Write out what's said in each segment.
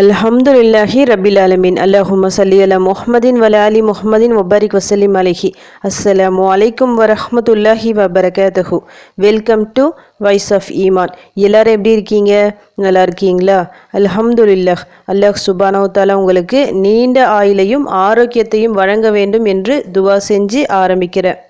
அல்ஹம்துலில்லாஹி ரபில் ஆலமீன். அல்லாஹும்ம சல்லி அலா முஹமதின் வல அலி முஹமதின் முபாரிக் வசலிம் அலஹி. அஸ்ஸலாமு அலைக்கும் வரஹ்மத்துல்லாஹி வபரகாதஹு welcome to voice of Iman. எல்லாரும் எப்படி இருக்கீங்க? நல்லா இருக்கீங்களா? அல்ஹம்துலில்லாஹ். அல்லாஹ் சுபானோ உங்களுக்கு நீண்ட ஆயுளையும் ஆரோக்கியத்தையும் வழங்க வேண்டும் என்று துவா செஞ்சு ஆரம்பிக்கிறேன்.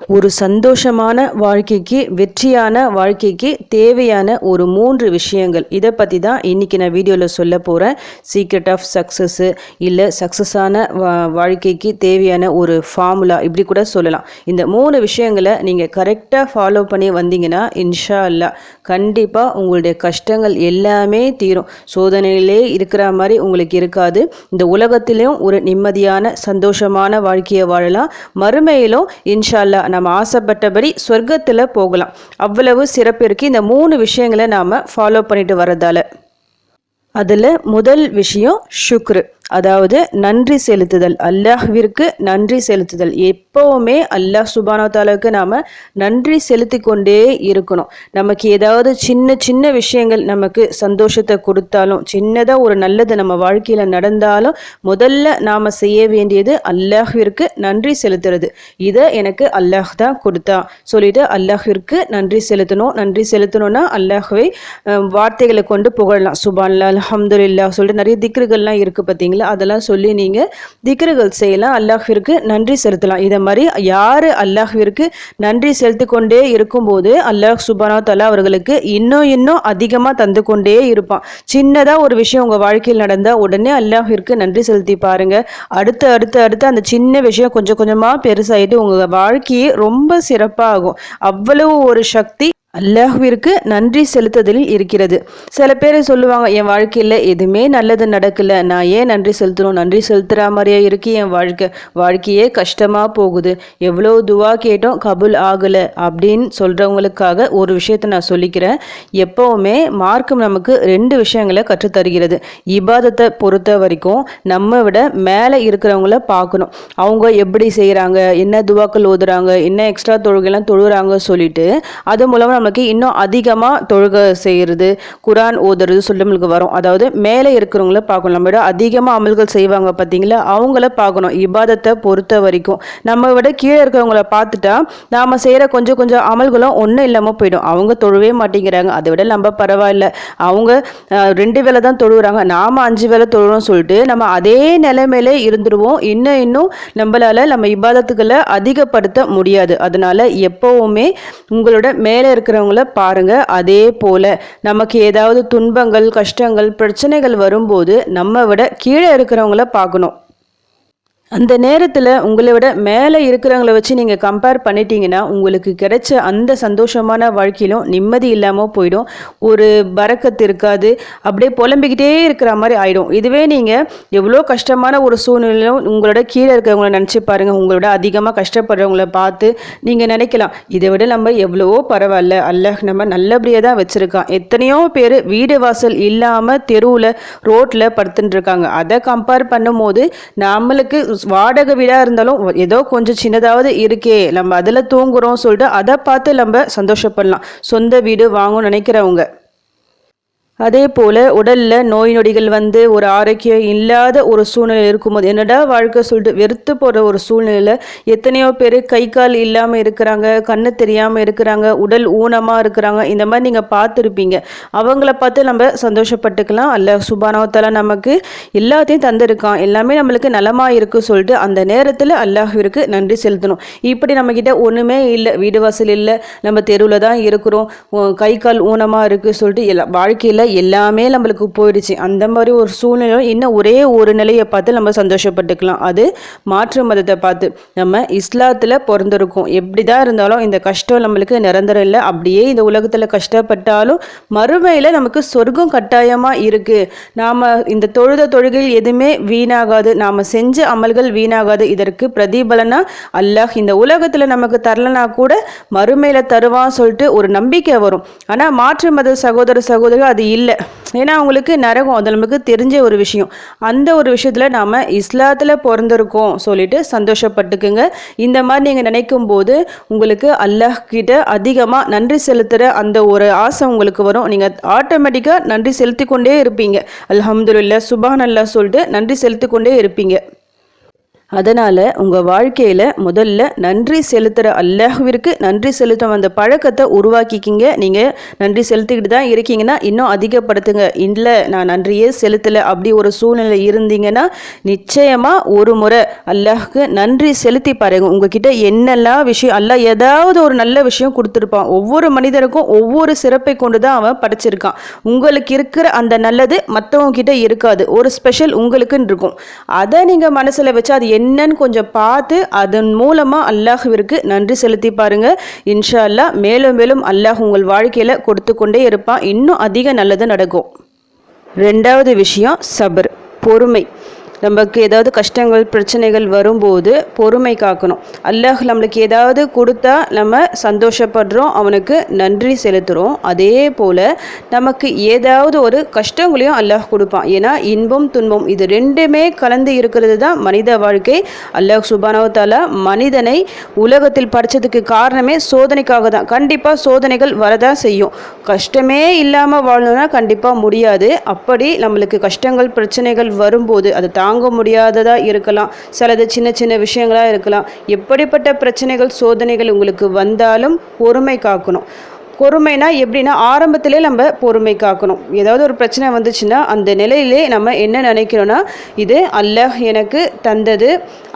ஒரு சந்தோஷமான வாழ்க்கைக்கு வெற்றியான வாழ்க்கைக்கு தேவையான ஒரு மூன்று விஷயங்கள். இதை பற்றி தான் இன்றைக்கி நான் வீடியோவில் சொல்ல போகிறேன் சீக்ரெட் ஆஃப் சக்ஸஸ்ஸு இல்லை சக்ஸஸான வா வாழ்க்கைக்கு தேவையான ஒரு ஃபார்முலா இப்படி கூட சொல்லலாம். இந்த மூணு விஷயங்களை நீங்கள் கரெக்டாக ஃபாலோ பண்ணி வந்தீங்கன்னா இன்ஷா அல்லா கண்டிப்பாக உங்களுடைய கஷ்டங்கள் எல்லாமே தீரும். சோதனையிலே இருக்கிற மாதிரி உங்களுக்கு இருக்காது. இந்த உலகத்திலையும் ஒரு நிம்மதியான சந்தோஷமான வாழ்க்கையை வாழலாம். மறுமையிலும் இன்ஷா அல்லா நம்ம ஆசைப்பட்டபடி சொர்க்கத்தில் போகலாம். அவ்வளவு சிறப்பிற்கு இந்த மூணு விஷயங்களை நாம் ஃபாலோ பண்ணிட்டு வர்றதால. அதில் முதல் விஷயம் ஷுக்ரு அதாவது நன்றி செலுத்துதல். அல்லாஹ்விற்கு நன்றி செலுத்துதல். எப்போவுமே அல்லாஹ் சுபானோத்தாலாவுக்கு நாம் நன்றி செலுத்தி கொண்டே இருக்கணும். நமக்கு ஏதாவது சின்ன சின்ன விஷயங்கள் நமக்கு சந்தோஷத்தை கொடுத்தாலும் சின்னதாக ஒரு நல்லது நம்ம வாழ்க்கையில் நடந்தாலும் முதல்ல நாம் செய்ய வேண்டியது அல்லாஹ்விற்கு நன்றி செலுத்துறது. இதை எனக்கு அல்லாஹ் தான் கொடுத்தா. சொல்லிட்டு அல்லாஹ்விற்கு நன்றி செலுத்தணும். நன்றி செலுத்தணும்னா அல்லாஹ்வை வார்த்தைகளை கொண்டு புகழலாம். சுபான்லா அலமதுல்லா சொல்லிட்டு நிறைய திக்ருகள்லாம் இருக்குது பார்த்தீங்களா பார்த்தீங்களா அதெல்லாம் சொல்லி நீங்கள் திக்ருகள் செய்யலாம். அல்லாஹிற்கு நன்றி செலுத்தலாம். இதை மாதிரி யார் அல்லாஹிற்கு நன்றி செலுத்தி கொண்டே இருக்கும்போது அல்லாஹ் சுபானா தலா அவர்களுக்கு இன்னும் இன்னும் அதிகமாக தந்து கொண்டே இருப்பான். சின்னதாக ஒரு விஷயம் உங்கள் வாழ்க்கையில் நடந்தால் உடனே அல்லாஹிற்கு நன்றி செலுத்தி பாருங்கள் அடுத்து அடுத்து அடுத்து அந்த சின்ன விஷயம் கொஞ்சம் கொஞ்சமாக பெருசாகிட்டு உங்கள் வாழ்க்கையே ரொம்ப சிறப்பாகும். அவ்வளவு ஒரு சக்தி அல்லாஹுவிற்கு நன்றி செலுத்துதலில் இருக்கிறது. சில பேர் சொல்லுவாங்க என் வாழ்க்கையில் எதுவுமே நல்லது நடக்கல. நான் ஏன் நன்றி செலுத்தணும்? நன்றி செலுத்துகிற மாதிரியே இருக்கு என் வாழ்க்கை. வாழ்க்கையே கஷ்டமாக போகுது. எவ்வளோ துவா கேட்டோம் கபுல் ஆகலை. அப்படின்னு சொல்கிறவங்களுக்காக ஒரு விஷயத்தை நான் சொல்லிக்கிறேன். எப்போவுமே மார்க்கம் நமக்கு ரெண்டு விஷயங்களை கற்றுத்தருகிறது. இபாதத்தை பொறுத்த வரைக்கும் நம்ம விட மேலே இருக்கிறவங்கள பார்க்கணும். அவங்க எப்படி செய்கிறாங்க என்ன துவாக்கள் ஓதுறாங்க? என்ன எக்ஸ்ட்ரா தொழுகைலாம் தொழுகிறாங்க சொல்லிட்டு அது மூலமாக நமக்கு இன்னும் அதிகமாக தொழுகை செய்கிறது குரான் ஓதுறது சொல்லி நம்மளுக்கு வரும். அதாவது மேலே இருக்கிறவங்கள பார்க்கணும். நம்ம விட அதிகமாக அமல்கள் செய்வாங்க பார்த்தீங்களா? அவங்கள பார்க்கணும். இபாதத்தை பொறுத்த வரைக்கும். நம்ம விட கீழே இருக்கிறவங்கள பார்த்துட்டா நாம் செய்கிற கொஞ்சம் கொஞ்சம் அமல்களும் ஒன்றும் இல்லாமல் போயிடும். அவங்க தொழுவே மாட்டேங்கிறாங்க. அதை விட நம்ம பரவாயில்ல. அவங்க ரெண்டு வேலை தான் தொழுகிறாங்க. நாம் அஞ்சு வேலை தொழுறோம் சொல்லிட்டு நம்ம அதே நிலைமையிலே இருந்துருவோம். இன்னும் இன்னும் நம்மளால் நம்ம இபாதத்துக்களை அதிகப்படுத்த முடியாது. அதனால் எப்போவுமே உங்களோட மேலே இருக்க இருக்கிறவங்கள பாருங்க. அதே போல நமக்கு ஏதாவது துன்பங்கள் கஷ்டங்கள் பிரச்சனைகள் வரும்போது நம்ம விட கீழே இருக்கிறவங்கள பார்க்கணும். அந்த நேரத்தில் உங்களை விட மேலே இருக்கிறவங்கள வச்சு நீங்கள் கம்பேர் பண்ணிட்டீங்கன்னா உங்களுக்கு கிடைச்ச அந்த சந்தோஷமான வாழ்க்கையிலும் நிம்மதி இல்லாமல் போயிடும். ஒரு பறக்கத்து இருக்காது. அப்படியே புலம்பிக்கிட்டே இருக்கிற மாதிரி ஆகிடும் இதுவே நீங்கள் எவ்வளோ கஷ்டமான ஒரு சூழ்நிலையிலும் உங்களோட கீழே இருக்கிறவங்கள நினச்சி பாருங்கள் உங்களோட அதிகமாக கஷ்டப்படுறவங்கள பார்த்து நீங்கள் நினைக்கலாம். இதை விட நம்ம எவ்வளவோ பரவாயில்ல. அல்ல நம்ம நல்லபடியாக தான் வச்சுருக்கான். எத்தனையோ பேர் வீடு வாசல் இல்லாமல் தெருவில் ரோட்டில் படுத்துட்டுருக்காங்க அதை கம்பேர் பண்ணும்போது நம்மளுக்கு வாடகை வீடாக இருந்தாலும் ஏதோ கொஞ்சம் சின்னதாவது இருக்கே நம்ம அதில் தூங்குறோம் சொல்லிட்டு அதை பார்த்து நம்ம சந்தோஷப்படலாம். சொந்த வீடு வாங்கணும்னு நினைக்கிறவங்க. அதே போல் உடலில் நோய் நொடிகள் வந்து ஒரு ஆரோக்கியம் இல்லாத ஒரு சூழ்நிலை இருக்கும்போது என்னடா வாழ்க்கை சொல்லிட்டு வெறுத்து போகிற ஒரு சூழ்நிலையில் எத்தனையோ பேர் கை கால் இல்லாமல் இருக்கிறாங்க கண்ணு தெரியாமல் இருக்கிறாங்க உடல் ஊனமாக இருக்கிறாங்க இந்த மாதிரி நீங்கள் பார்த்துருப்பீங்க. அவங்கள பார்த்து நம்ம சந்தோஷப்பட்டுக்கலாம். அல்ல சுபானவத்தால் நமக்கு எல்லாத்தையும் தந்திருக்கான். எல்லாமே நம்மளுக்கு நலமாக இருக்குது சொல்லிட்டு அந்த நேரத்தில் அல்லாஹிற்கு நன்றி செலுத்தணும். இப்படி நம்மக்கிட்ட ஒன்றுமே இல்லை. வீடு வாசல் இல்லை. நம்ம தெருவில் தான் இருக்கிறோம். கை கால் ஊனமாக இருக்குது சொல்லிட்டு எல்லா வாழ்க்கையில் எல்லாமே நம்மளுக்கு போயிடுச்சு. அந்த மாதிரி ஒரு சூழ்நிலை இன்னும் ஒரே ஒரு நிலையை பார்த்து நம்ம சந்தோஷப்பட்டுக்கலாம். அது மாற்று மதத்தை பார்த்து. நம்ம இஸ்லாத்தில் பிறந்திருக்கோம். எப்படி தான் இருந்தாலும் இந்த கஷ்டம் நம்மளுக்கு நிரந்தரம் இல்லை. அப்படியே இந்த உலகத்தில் கஷ்டப்பட்டாலும் மறுமையில் நமக்கு சொர்க்கம் கட்டாயமாக இருக்குது நாம் இந்த தொழுத தொழுகையில் எதுவுமே வீணாகாது. நாம் செஞ்ச அமல்கள் வீணாகாது. இதற்கு பிரதிபலனா அல்லாஹ் இந்த உலகத்தில் நமக்கு தரலனா கூட மறுமையில் தருவான்னு சொல்லிட்டு ஒரு நம்பிக்கை வரும். ஆனால் மாற்று மத சகோதர சகோதரர் அது இல்லை. ஏன்னா அவங்களுக்கு நரகம் அது நமக்கு தெரிஞ்ச ஒரு விஷயம். அந்த ஒரு விஷயத்தில் நாம் இஸ்லாத்தில் பிறந்திருக்கோம் சொல்லிட்டு சந்தோஷப்பட்டுக்குங்க. இந்த மாதிரி நீங்கள் நினைக்கும் போது உங்களுக்கு அல்லாஹ் கிட்ட அதிகமாக நன்றி செலுத்துகிற அந்த ஒரு ஆசை உங்களுக்கு வரும். நீங்கள் ஆட்டோமேட்டிக்காக நன்றி செலுத்தி கொண்டே இருப்பீங்க. அல்ஹம்துலில்லாஹ் சுபான் அல்லா சொல்லிட்டு நன்றி செலுத்தி கொண்டே இருப்பீங்க. அதனால் உங்கள் வாழ்க்கையில் முதல்ல நன்றி செலுத்துகிற அல்லாஹுவிற்கு நன்றி செலுத்தும் அந்த பழக்கத்தை உருவாக்கிக்கிங்க. நீங்கள் நன்றி செலுத்திக்கிட்டு தான் இருக்கீங்கன்னா இன்னும் அதிகப்படுத்துங்க. இல்லை நான் நன்றியே செலுத்தலை அப்படி ஒரு சூழ்நிலை இருந்தீங்கன்னா நிச்சயமாக ஒரு முறை அல்லாஹுக்கு நன்றி செலுத்தி பாருங்க. உங்ககிட்ட என்னெல்லாம் விஷயம் அல்லாஹ் ஏதாவது ஒரு நல்ல விஷயம் கொடுத்துருப்பான். ஒவ்வொரு மனிதனுக்கும் ஒவ்வொரு சிறப்பை கொண்டு தான் அவன் படைச்சிருக்கான். உங்களுக்கு இருக்கிற அந்த நல்லது மற்றவங்க கிட்ட இருக்காது. ஒரு ஸ்பெஷல் உங்களுக்குன்னு இருக்கும். அதை நீங்கள் மனசில் வச்சு அது என்னன்னு கொஞ்சம் பார்த்து அதன் மூலமாக அல்லாஹுவிற்கு நன்றி செலுத்தி பாருங்கள் இன்ஷா அல்லாஹ் மேலும் மேலும் அல்லாஹ் உங்கள் வாழ்க்கையில் கொடுத்து கொண்டே இருப்பான். இன்னும் அதிக நல்லது நடக்கும். ரெண்டாவது விஷயம் சபர் பொறுமை. நமக்கு ஏதாவது கஷ்டங்கள் பிரச்சனைகள் வரும்போது பொறுமை காக்கணும். அல்லாஹ் நம்மளுக்கு ஏதாவது கொடுத்தா நம்ம சந்தோஷப்படுறோம் அவனுக்கு நன்றி செலுத்துகிறோம் அதே போல் நமக்கு ஏதாவது ஒரு கஷ்டங்களையும் அல்லாஹ் கொடுப்பான். ஏன்னா இன்பம் துன்பம் இது ரெண்டுமே கலந்து இருக்கிறது தான் மனித வாழ்க்கை. அல்லாஹ் சுபானவத்தால மனிதனை உலகத்தில் படித்ததுக்கு காரணமே சோதனைக்காக தான். கண்டிப்பாக சோதனைகள் வரதான் செய்யும். கஷ்டமே இல்லாமல் வாழணும்னா கண்டிப்பாக முடியாது. அப்படி நம்மளுக்கு கஷ்டங்கள் பிரச்சனைகள் வரும்போது அதை தான் தாங்க முடியாததாக இருக்கலாம். சிலது சின்ன சின்ன விஷயங்களாக இருக்கலாம். எப்படிப்பட்ட பிரச்சனைகள் சோதனைகள் உங்களுக்கு வந்தாலும் பொறுமை காக்கணும். பொறுமைனா எப்படின்னா ஆரம்பத்திலே நம்ம பொறுமை காக்கணும். ஏதாவது ஒரு பிரச்சனை வந்துச்சுன்னா அந்த நிலையிலே நம்ம என்ன நினைக்கிறோன்னா இது அல்லாஹ் எனக்கு தந்தது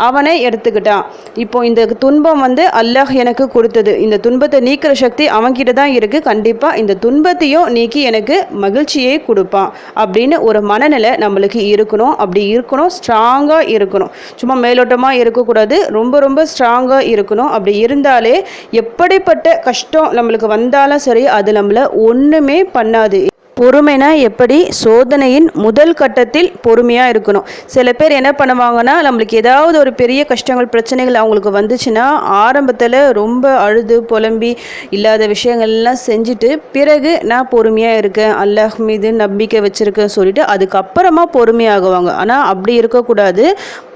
அவனை எடுத்துக்கிட்டான். இப்போ இந்த துன்பம் வந்து அல்லாஹ் எனக்கு கொடுத்தது. இந்த துன்பத்தை நீக்கிற சக்தி அவன்கிட்ட தான் இருக்குது கண்டிப்பாக இந்த துன்பத்தையும் நீக்கி எனக்கு மகிழ்ச்சியை கொடுப்பான் அப்படின்னு ஒரு மனநிலை நம்மளுக்கு இருக்கணும். அப்படி இருக்கணும் ஸ்ட்ராங்காக இருக்கணும். சும்மா மேலோட்டமாக இருக்கக்கூடாது. ரொம்ப ரொம்ப ஸ்ட்ராங்காக இருக்கணும். அப்படி இருந்தாலே எப்படிப்பட்ட கஷ்டம் நம்மளுக்கு வந்தாலும் சரி அது நம்மளை ஒன்றுமே பண்ணாது. பொறுமைனா எப்படி? சோதனையின் முதல் கட்டத்தில் பொறுமையாக இருக்கணும். சில பேர் என்ன பண்ணுவாங்கன்னா நம்மளுக்கு ஏதாவது ஒரு பெரிய கஷ்டங்கள் பிரச்சனைகள் அவங்களுக்கு வந்துச்சுன்னா ஆரம்பத்தில் ரொம்ப அழுது புலம்பி இல்லாத விஷயங்கள்லாம் செஞ்சுட்டு பிறகு நான் பொறுமையாக இருக்கேன் அல்லாஹ் மீது நம்பிக்கை வச்சுருக்கேன் சொல்லிட்டு அதுக்கப்புறமா பொறுமையாகுவாங்க. ஆனால் அப்படி இருக்கக்கூடாது.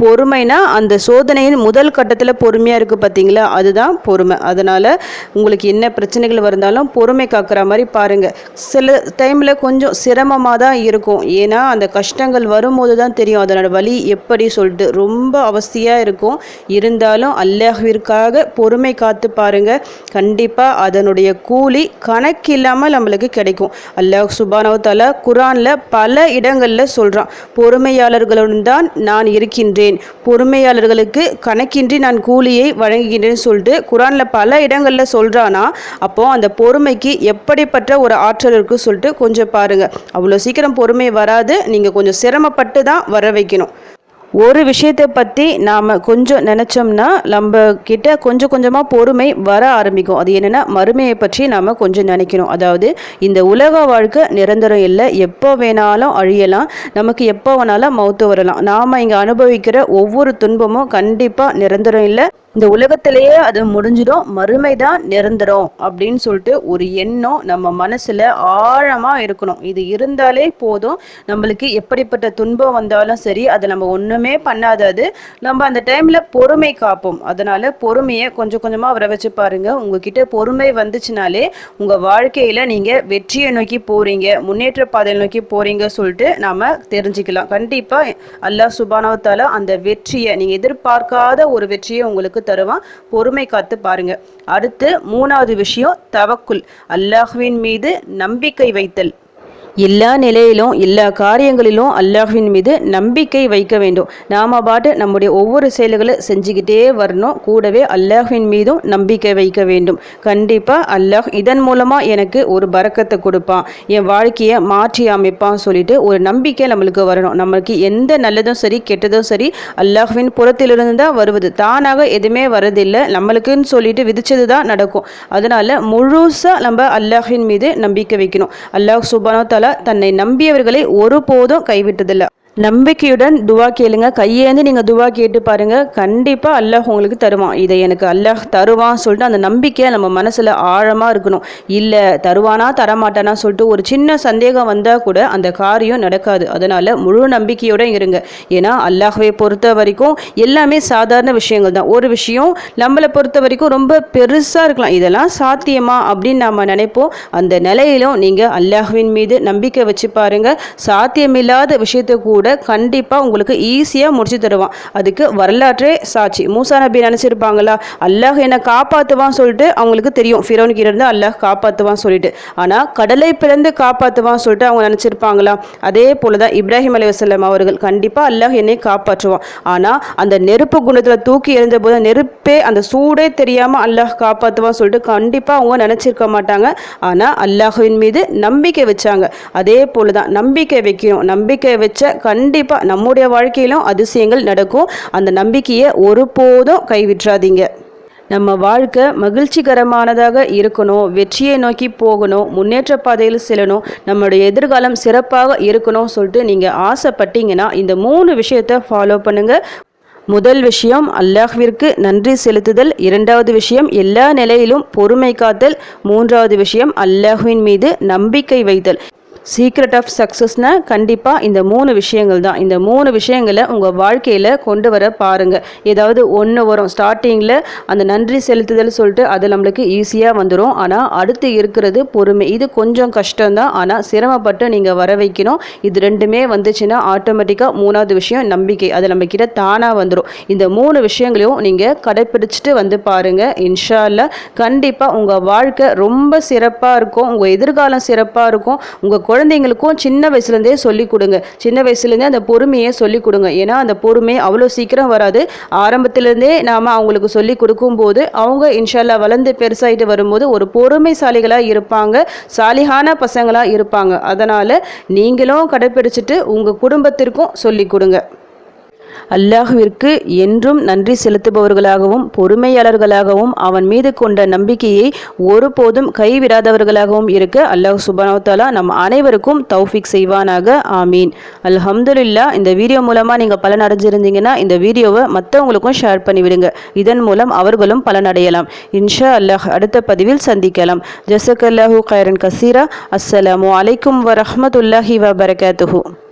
பொறுமைனா அந்த சோதனையின் முதல் கட்டத்தில் பொறுமையாக இருக்குது பார்த்தீங்களா அதுதான் பொறுமை. அதனால் உங்களுக்கு என்ன பிரச்சனைகள் வந்தாலும் பொறுமை காக்கிற மாதிரி பாருங்கள் சில டைமில் கொஞ்சம் சிரமமாக தான் இருக்கும். ஏன்னா அந்த கஷ்டங்கள் வரும்போது தான் தெரியும். அதனோட வலி எப்படி சொல்லிட்டு ரொம்ப அவஸ்தியாக இருக்கும். இருந்தாலும் அல்லாஹிற்காக பொறுமை காத்து பாருங்க. கண்டிப்பாக அதனுடைய கூலி கணக்கில்லாமல் நம்மளுக்கு கிடைக்கும். அல்லாஹ் சுபானவத்தால குரானில் பல இடங்களில் சொல்கிறான் பொறுமையாளர்களுடன் தான் நான் இருக்கின்றேன். பொறுமையாளர்களுக்கு கணக்கின்றி நான் கூலியை வழங்குகின்றேன்னு சொல்லிட்டு குரானில் பல இடங்களில் சொல்கிறானா அப்போது அந்த பொறுமைக்கு எப்படிப்பட்ட ஒரு ஆற்றல் இருக்குன்னு சொல்லிட்டு கொஞ்சம் பாருங்கள் அவ்வளோ சீக்கிரம் பொறுமை வராது. நீங்கள் கொஞ்சம் சிரமப்பட்டு தான் வர வைக்கணும். ஒரு விஷயத்தை பற்றி நாம் கொஞ்சம் நினச்சோம்னா நம்ம கிட்ட கொஞ்சம் கொஞ்சமாக பொறுமை வர ஆரம்பிக்கும். அது என்னென்னா மறுமையை பற்றி நாம் கொஞ்சம் நினைக்கணும். அதாவது இந்த உலக வாழ்க்கை நிரந்தரம் இல்லை. எப்போ வேணாலும் அழியலாம். நமக்கு எப்போ வேணாலும் மௌத்து வரலாம். நாம் இங்கே அனுபவிக்கிற ஒவ்வொரு துன்பமும் கண்டிப்பாக நிரந்தரம் இல்லை. இந்த உலகத்திலேயே அது முடிஞ்சிடும் மறுமை தான் நிரந்தரம் அப்படின்னு சொல்லிட்டு ஒரு எண்ணம் நம்ம மனசில் ஆழமாக இருக்கணும். இது இருந்தாலே போதும். நம்மளுக்கு எப்படிப்பட்ட துன்பம் வந்தாலும் சரி அதை நம்ம ஒன்றுமே பண்ணாதது நம்ம அந்த டைமில் பொறுமை காப்போம். அதனால் பொறுமையை கொஞ்சம் கொஞ்சமாக வர வச்சு பாருங்க. உங்ககிட்ட பொறுமை வந்துச்சுனாலே உங்கள் வாழ்க்கையில் நீங்கள் வெற்றியை நோக்கி போகிறீங்க முன்னேற்ற பாதையை நோக்கி போகிறீங்க சொல்லிட்டு நாம் தெரிஞ்சுக்கலாம். கண்டிப்பாக அல்லாஹ் சுபானவத்தால அந்த வெற்றியை நீங்கள் எதிர்பார்க்காத ஒரு வெற்றியை உங்களுக்கு தருவான் பொறுமை காத்து பாருங்க. அடுத்து மூணாவது விஷயம் தவக்குல். அல்லாஹுவின் மீது நம்பிக்கை வைத்தல். எல்லா நிலையிலும் எல்லா காரியங்களிலும் அல்லாஹ்வின் மீது நம்பிக்கை வைக்க வேண்டும். நாம பாட்டு நம்முடைய ஒவ்வொரு செயல்களை செஞ்சுக்கிட்டே வரணும். கூடவே அல்லாஹின் மீதும் நம்பிக்கை வைக்க வேண்டும். கண்டிப்பாக அல்லாஹ் இதன் மூலமாக எனக்கு ஒரு பறக்கத்தை கொடுப்பான். என் வாழ்க்கையை மாற்றி அமைப்பான் சொல்லிட்டு ஒரு நம்பிக்கை நம்மளுக்கு வரணும். நம்மளுக்கு எந்த நல்லதும் சரி கெட்டதும் சரி அல்லாஹ்வின் புறத்திலிருந்து தான் வருவது. தானாக எதுவுமே வரதில்லை. நம்மளுக்குன்னு சொல்லிட்டு விதிச்சது தான் நடக்கும். அதனால முழுசாக நம்ம அல்லாஹின் மீது நம்பிக்கை வைக்கணும். அல்லாஹ் சுபானோ தலா தன்னை நம்பியவர்களை ஒருபோதும் கைவிட்டதில்லை. நம்பிக்கையுடன் துவா கேளுங்க. கையேந்து நீங்கள் துவா கேட்டு பாருங்கள் கண்டிப்பாக அல்லாஹ் உங்களுக்கு தருவான். இதை எனக்கு அல்லாஹ் தருவான் சொல்லிட்டு அந்த நம்பிக்கை நம்ம மனசில் ஆழமாக இருக்கணும். இல்லை தருவானா தரமாட்டானா சொல்லிட்டு ஒரு சின்ன சந்தேகம் வந்தால் கூட அந்த காரியம் நடக்காது. அதனால் முழு நம்பிக்கையோடு இருங்க. ஏன்னா அல்லாஹ்வை பொறுத்த வரைக்கும் எல்லாமே சாதாரண விஷயங்கள் தான். ஒரு விஷயம் நம்மளை பொறுத்த வரைக்கும் ரொம்ப பெருசாக இருக்கலாம். இதெல்லாம் சாத்தியமா அப்படின்னு நம்ம நினைப்போம். அந்த நிலையிலும் நீங்கள் அல்லாஹ்வின் மீது நம்பிக்கை வச்சு பாருங்கள் சாத்தியமில்லாத விஷயத்தை கூட கூட கண்டிப்பாக உங்களுக்கு ஈஸியாக முடிச்சு தருவான். அதுக்கு வரலாற்றே சாட்சி. மூசா நபி நினச்சிருப்பாங்களா? அல்லாஹ் என்னை காப்பாற்றுவான் சொல்லிட்டு அவங்களுக்கு தெரியும். ஃபிரோனுக்கு இருந்து அல்லாஹ் காப்பாற்றுவான் சொல்லிட்டு. ஆனால் கடலை பிறந்து காப்பாற்றுவான் சொல்லிட்டு அவங்க நினச்சிருப்பாங்களா? அதே போல தான் இப்ராஹிம் அலி வசல்லம் அவர்கள் கண்டிப்பாக அல்லாஹ் என்னை காப்பாற்றுவான். ஆனால் அந்த நெருப்பு குணத்தில் தூக்கி எறிந்தபோது நெருப்பே அந்த சூடே தெரியாமல் அல்லாஹ் காப்பாற்றுவான் சொல்லிட்டு கண்டிப்பாக அவங்க நினச்சிருக்க மாட்டாங்க. ஆனால் அல்லாஹுவின் மீது நம்பிக்கை வச்சாங்க. அதே போல தான் நம்பிக்கை வைக்கணும். நம்பிக்கை வச்ச கண்டிப்பாக நம்முடைய வாழ்க்கையிலும் அதிசயங்கள் நடக்கும். அந்த நம்பிக்கையை ஒருபோதும் கைவிட்றாதீங்க நம்ம வாழ்க்கை மகிழ்ச்சிகரமானதாக இருக்கணும். வெற்றியை நோக்கி போகணும். முன்னேற்ற பாதையில் செல்லணும். நம்மளுடைய எதிர்காலம் சிறப்பாக இருக்கணும் சொல்லிட்டு நீங்கள் ஆசைப்பட்டீங்கன்னா இந்த மூணு விஷயத்தை ஃபாலோ பண்ணுங்கள் முதல் விஷயம் அல்லாஹ்விற்கு நன்றி செலுத்துதல். இரண்டாவது விஷயம் எல்லா நிலையிலும் பொறுமை காத்தல். மூன்றாவது விஷயம் அல்லாஹுவின் மீது நம்பிக்கை வைத்தல். சீக்ரெட் ஆஃப் சக்ஸஸ்னால் கண்டிப்பாக இந்த மூணு விஷயங்கள் தான். இந்த மூணு விஷயங்களை உங்கள் வாழ்க்கையில் கொண்டு வர பாருங்கள் ஏதாவது ஒன்று வரும். ஸ்டார்டிங்கில் அந்த நன்றி செலுத்துதல் சொல்லிட்டு அது நம்மளுக்கு ஈஸியாக வந்துடும் ஆனால் அடுத்து இருக்கிறது பொறுமை. இது கொஞ்சம் கஷ்டம்தான் ஆனால் சிரமப்பட்டு நீங்கள் வர வைக்கணும். இது ரெண்டுமே வந்துச்சுன்னா ஆட்டோமேட்டிக்காக மூணாவது விஷயம் நம்பிக்கை. அது நம்ம கிட்ட தானாக வந்துடும் இந்த மூணு விஷயங்களையும் நீங்கள் கடைப்பிடிச்சிட்டு வந்து பாருங்கள் இன்ஷால்ல கண்டிப்பாக உங்கள் வாழ்க்கை ரொம்ப சிறப்பாக இருக்கும். உங்கள் எதிர்காலம் சிறப்பாக இருக்கும். உங்கள் குழந்தைங்களுக்கும் சின்ன வயசுலேருந்தே சொல்லிக் கொடுங்க. சின்ன வயசுலேருந்தே அந்த பொறுமையை சொல்லிக் கொடுங்க. ஏன்னா அந்த பொறுமை அவ்வளோ சீக்கிரம் வராது. ஆரம்பத்திலேருந்தே நாம் அவங்களுக்கு சொல்லி கொடுக்கும்போது அவங்க இன்ஷால்லா வளர்ந்து பெருசாகிட்டு வரும்போது ஒரு பொறுமைசாலிகளாக இருப்பாங்க. சாலிகான பசங்களாக இருப்பாங்க. அதனால் நீங்களும் கடைப்பிடிச்சிட்டு உங்கள் குடும்பத்திற்கும் சொல்லிக் கொடுங்க. அல்லாஹுவிற்கு என்றும் நன்றி செலுத்துபவர்களாகவும் பொறுமையாளர்களாகவும் அவன் மீது கொண்ட நம்பிக்கையை ஒருபோதும் கைவிடாதவர்களாகவும் இருக்க அல்லாஹ் சுபானவத்தாலா நம் அனைவருக்கும் தௌஃபிக் செய்வானாக. ஆமீன். அல்ஹம்துல்லா இந்த வீடியோ மூலமாக நீங்கள் பலன் அடைஞ்சிருந்தீங்கன்னா இந்த வீடியோவை மற்றவங்களுக்கும் ஷேர் பண்ணிவிடுங்க. இதன் மூலம் அவர்களும் பலனடையலாம். இன்ஷா அல்லாஹ் அடுத்த பதிவில் சந்திக்கலாம். ஜசக் அல்லாஹூ கைரன் கசீரா. அஸ்ஸலாமு அலைக்கும் வரஹமத்துல்லாஹி வபரகாத்துஹூ.